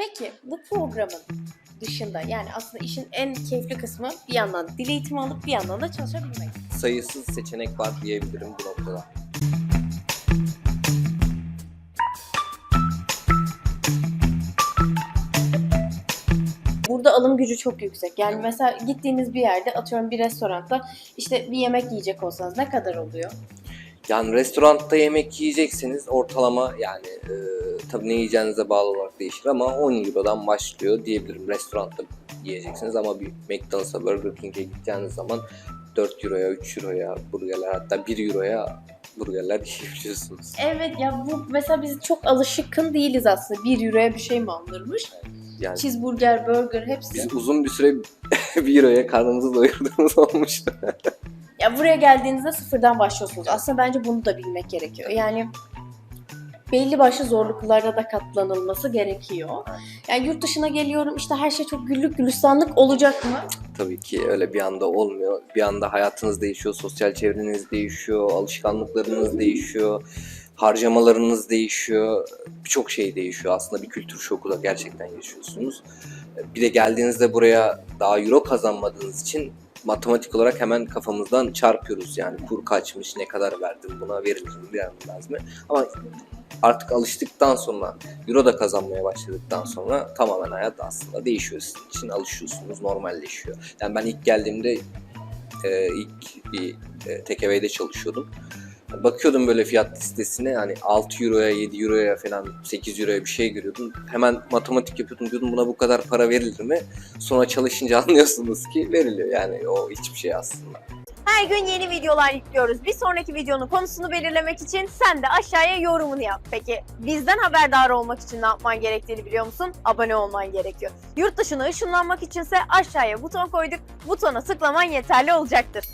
Peki bu programın dışında yani aslında işin en keyifli kısmı bir yandan dil eğitimi alıp bir yandan da çalışabilmek. Sayısız seçenek var diyebilirim bu noktada. Burada alım gücü çok yüksek. Yani mesela gittiğiniz bir yerde atıyorum bir restoranda işte bir yemek yiyecek olsanız ne kadar oluyor? Yani restoranda yemek yiyecekseniz ortalama yani e, tabii ne yiyeceğinize bağlı olarak değişir ama 10 Euro'dan başlıyor diyebilirim. Restoranda yiyeceksiniz ama bir McDonald's'a Burger King'e gideceğiniz zaman 4 Euro'ya, 3 Euro'ya burgerler hatta 1 Euro'ya burgerler yiyebiliyorsunuz. Evet ya bu mesela biz çok alışıkın değiliz aslında. 1 euroya bir şey mi alınırmış? Yani Cheeseburger, burger hepsi. biz uzun bir süre 1 Euro'ya karnımızı doyurduğumuz olmuştu. Ya buraya geldiğinizde sıfırdan başlıyorsunuz. Aslında bence bunu da bilmek gerekiyor. Yani belli başlı zorluklara da katlanılması gerekiyor. Yani yurt dışına geliyorum işte her şey çok güllük gülistanlık olacak mı? Tabii ki öyle bir anda olmuyor. Bir anda hayatınız değişiyor, sosyal çevreniz değişiyor, alışkanlıklarınız değişiyor, harcamalarınız değişiyor. Birçok şey değişiyor. Aslında bir kültür şoku da gerçekten yaşıyorsunuz. Bir de geldiğinizde buraya daha euro kazanmadığınız için matematik olarak hemen kafamızdan çarpıyoruz yani kur kaçmış, ne kadar verdim buna verilir mi, verilmez mi? Ama artık alıştıktan sonra, euro da kazanmaya başladıktan sonra tamamen hayat aslında değişiyor sizin için. Alışıyorsunuz, normalleşiyor. Yani ben ilk geldiğimde e, ilk bir e, tekeveyde çalışıyordum. Bakıyordum böyle fiyat listesine yani 6 euroya, 7 euroya falan 8 euroya bir şey görüyordum. Hemen matematik yapıyordum diyordum buna bu kadar para verilir mi? Sonra çalışınca anlıyorsunuz ki veriliyor yani o hiçbir şey aslında. Her gün yeni videolar yüklüyoruz. Bir sonraki videonun konusunu belirlemek için sen de aşağıya yorumunu yap. Peki bizden haberdar olmak için ne yapman gerektiğini biliyor musun? Abone olman gerekiyor. Yurt dışına ışınlanmak içinse aşağıya buton koyduk. Butona tıklaman yeterli olacaktır.